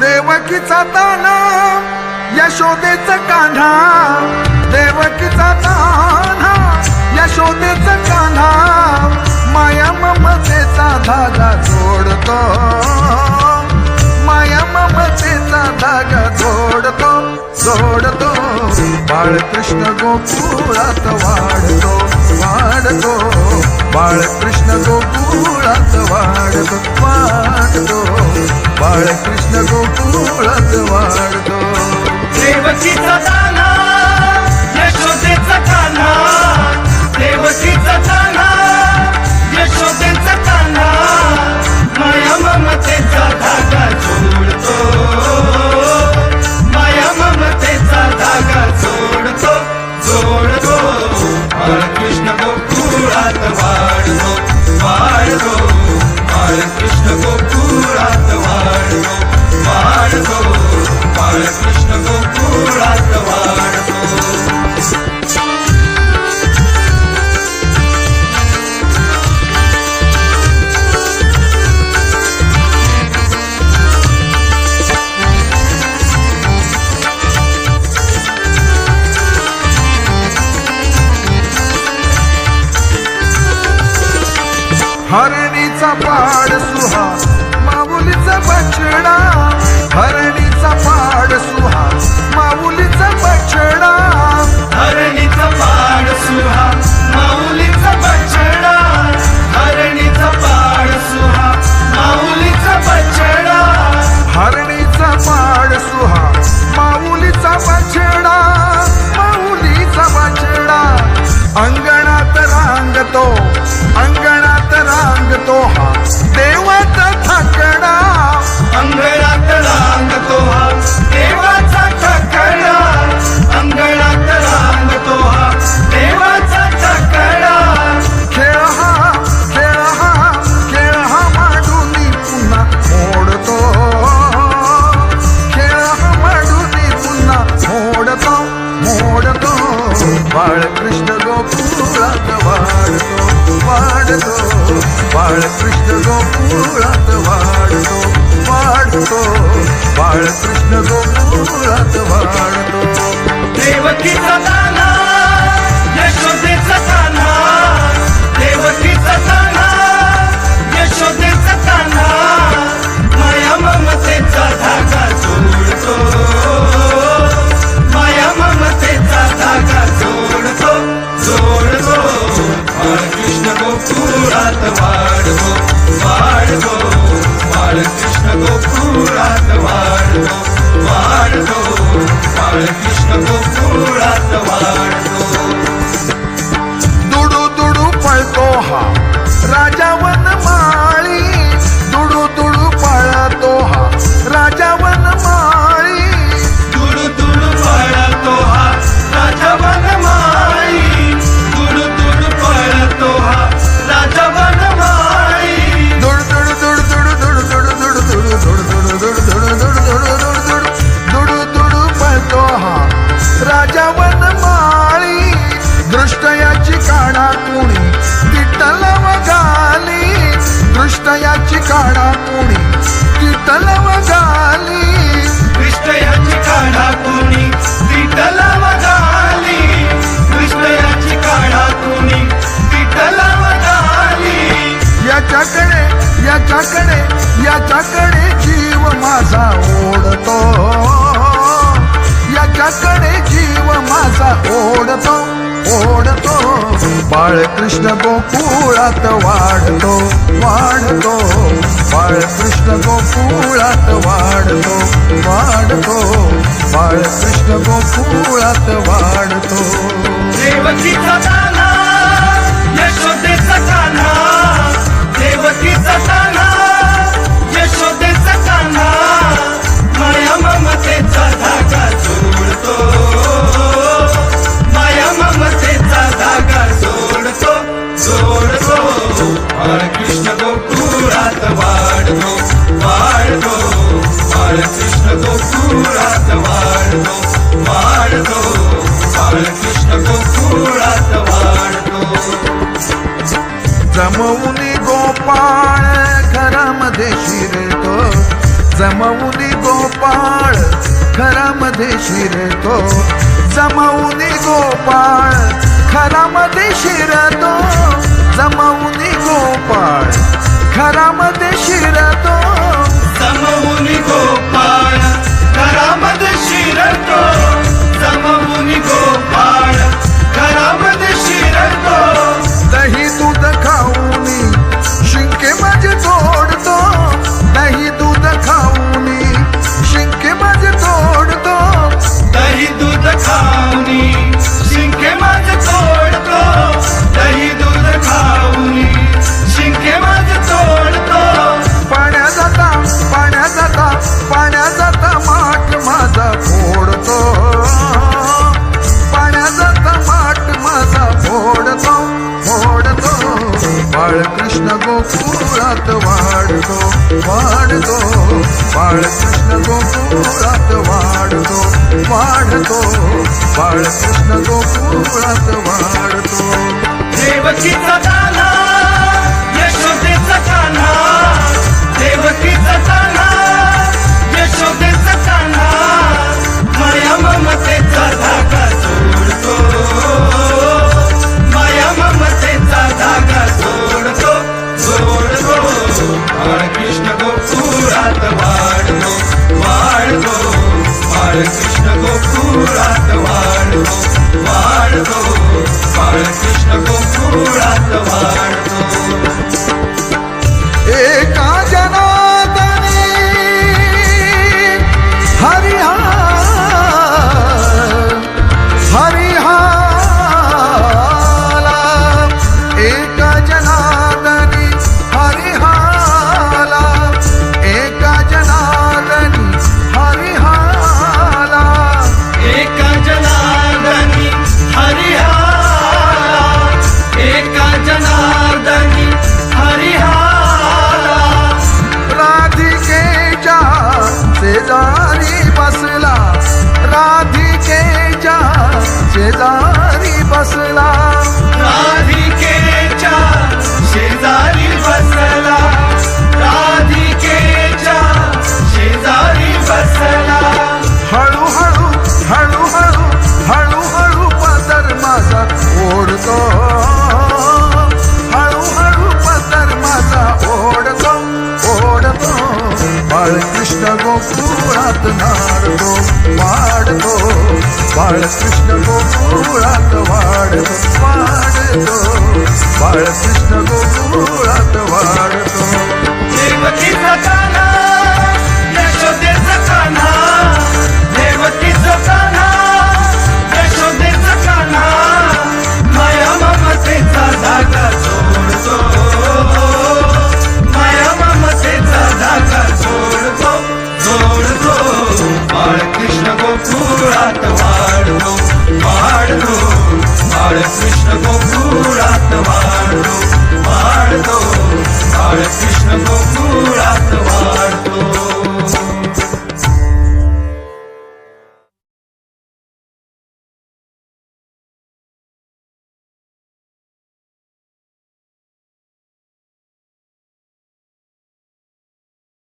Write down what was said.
देवकीचा ताना यशोदेच कान्हा. देवकीचा ताना यशोदेच कान्हा. माया ममतेचा धागा जोडतो. माया ममतेचा धागा जोडतो जोडतो. बाळकृष्ण गोकुळात वाढतो वाढतो. बाळकृष्ण गोकुळात वाढतो वाढतो. बाळकृष्ण तो हा देवत थकडा अंगणात लागतो हा देवाचा थकडा अंगणात लागतो हा देवाचा थकडा खेळ हा खेळ हा खेळ हा मांडून पुन्हा मोडतो. खेळ हा मांडून पुन्हा मोडतो मोडतो. बाळकृष्ण गोकुळात वाढतो वाढतो. बाळकृष्ण गोकुळात वाढतो वाढतो. बाळकृष्ण गोकुळात वाढतो. देवकी Jawa. वासा ओढतो ओढतो. बाळकृष्ण गोकुळात वाढतो वाढतो. बाळकृष्ण गोकुळात वाढतो वाढतो. बाळकृष्ण गोकुळात वाढतो. जमवून गोपाळ घरामध्ये शिरतो. जमवून गोपाळ घरामध्ये शिरतो. जमवून गोपाळ घरामध्ये शिरतो. वाढतो. बाळकृष्ण गोकुळात वाढतो. वाढतो. बाळकृष्ण गोकुळात वाढतो. देवकीचा देवकीचा बाळकृष्ण गोकुळात वाढतो. वाढतो बाळकृष्ण गोकुळात वाढतो. देवळात